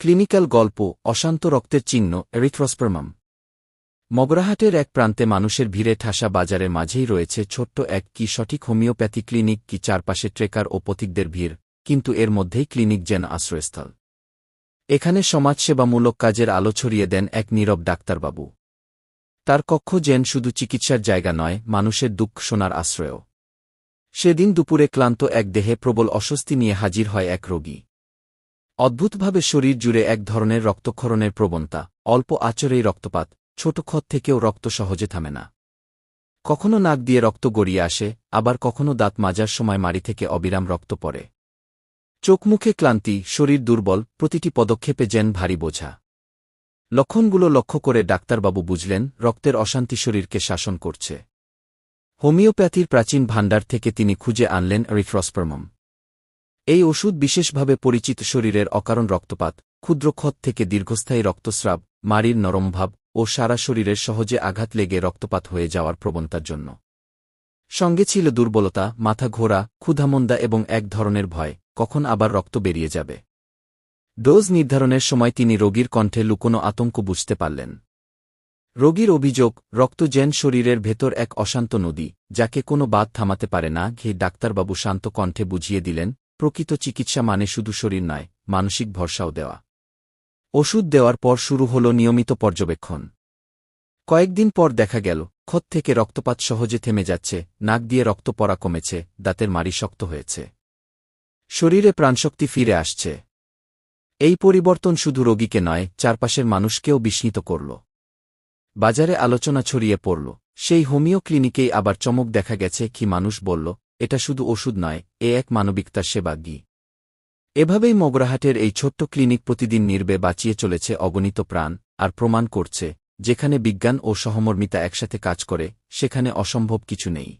Clinical গল্প, অশান্ত রক্তের চিহ্ন, এরিথ্রসপার্মাম। মগরাহাটের এক প্রান্তে মানুষের ভিড়ে ঠাসা বাজারের মাঝেই রয়েছে ছোট্ট এক কি সঠিক হোমিওপ্যাথি ক্লিনিক কি চারপাশে ট্রেকার ও পথিকদের ভিড়, কিন্তু এর মধ্যেই ক্লিনিক যেন আশ্রয়স্থল। এখানে সমাজসেবামূলক কাজের আলো ছড়িয়ে দেন এক নীরব ডাক্তারবাবু। তার কক্ষ যেন শুধু চিকিৎসার জায়গা নয়, মানুষের দুঃখ শোনার আশ্রয়ও। সেদিন দুপুরে ক্লান্ত এক দেহে প্রবল অস্বস্তি নিয়ে হাজির হয় এক রোগী। অদ্ভুতভাবে শরীর জুড়ে এক ধরনের রক্তক্ষরণের প্রবণতা, অল্প আচরেই রক্তপাত, ছোট ক্ষত থেকেও রক্ত সহজে থামে না। কখনো নাক দিয়ে রক্ত গড়িয়ে আসে, আবার কখনো দাঁত মাজার সময় মাড়ি থেকে অবিরাম রক্ত পড়ে। চোখমুখে ক্লান্তি, শরীর দুর্বল, প্রতিটি পদক্ষেপে যেন ভারী বোঝা। লক্ষণগুলো লক্ষ্য করে ডাক্তারবাবু বুঝলেন, রক্তের অশান্তি শরীরকে শাসন করছে। হোমিওপ্যাথির প্রাচীন ভাণ্ডার থেকে তিনি খুঁজে আনলেন রিফ্রসপার্মম। এই ওষুধ বিশেষভাবে পরিচিত শরীরের অকারণ রক্তপাত, ক্ষুদ্র ক্ষত থেকে দীর্ঘস্থায়ী রক্তস্রাব মারির নরমভাব ও সারা শরীরের সহজে আঘাত লেগে রক্তপাত হয়ে যাওয়ার প্রবণতার জন্য। সঙ্গে ছিল দুর্বলতা, মাথা ঘোরা, ক্ষুধামন্দা এবং এক ধরনের ভয়, কখন আবার রক্ত বেরিয়ে যাবে। ডোজ নির্ধারণের সময় তিনি রোগীর কণ্ঠে লুকোনো আতঙ্ক বুঝতে পারলেন। রোগীর অভিযোগ, রক্ত জেন শরীরের ভেতর এক অশান্ত নদী, যাকে কোনো বাদ থামাতে পারে না, ঘে ডাক্তারবাবু শান্ত কণ্ঠে বুঝিয়ে দিলেন প্রকৃত চিকিৎসা মানে শুধু শরীর নয়, মানসিক ভরসাও দেওয়া। ওষুধ দেওয়ার পর শুরু হল নিয়মিত পর্যবেক্ষণ। কয়েকদিন পর দেখা গেল ক্ষত থেকে রক্তপাত সহজে থেমে যাচ্ছে, নাক দিয়ে রক্ত পড়া কমেছে, দাঁতের মারি শক্ত হয়েছে। শরীরে প্রাণশক্তি ফিরে আসছে। এই পরিবর্তন শুধু রোগীকে নয়, চারপাশের মানুষকেও বিস্মিত করল। বাজারে আলোচনা ছড়িয়ে পড়ল, সেই হোমিও ক্লিনিকেই আবার চমক দেখা গেছে, কি মানুষ বলল এটা শুধু ওষুধ নয়, এ এক মানবিকতার সেবা গি। এভাবেই মগরাহাটের এই ছোট্ট ক্লিনিক প্রতিদিন নির্বে বাঁচিয়ে চলেছে অগণিত প্রাণ আর প্রমাণ করছে, যেখানে বিজ্ঞান ও সহমর্মিতা একসাথে কাজ করে, সেখানে অসম্ভব কিছু নেই।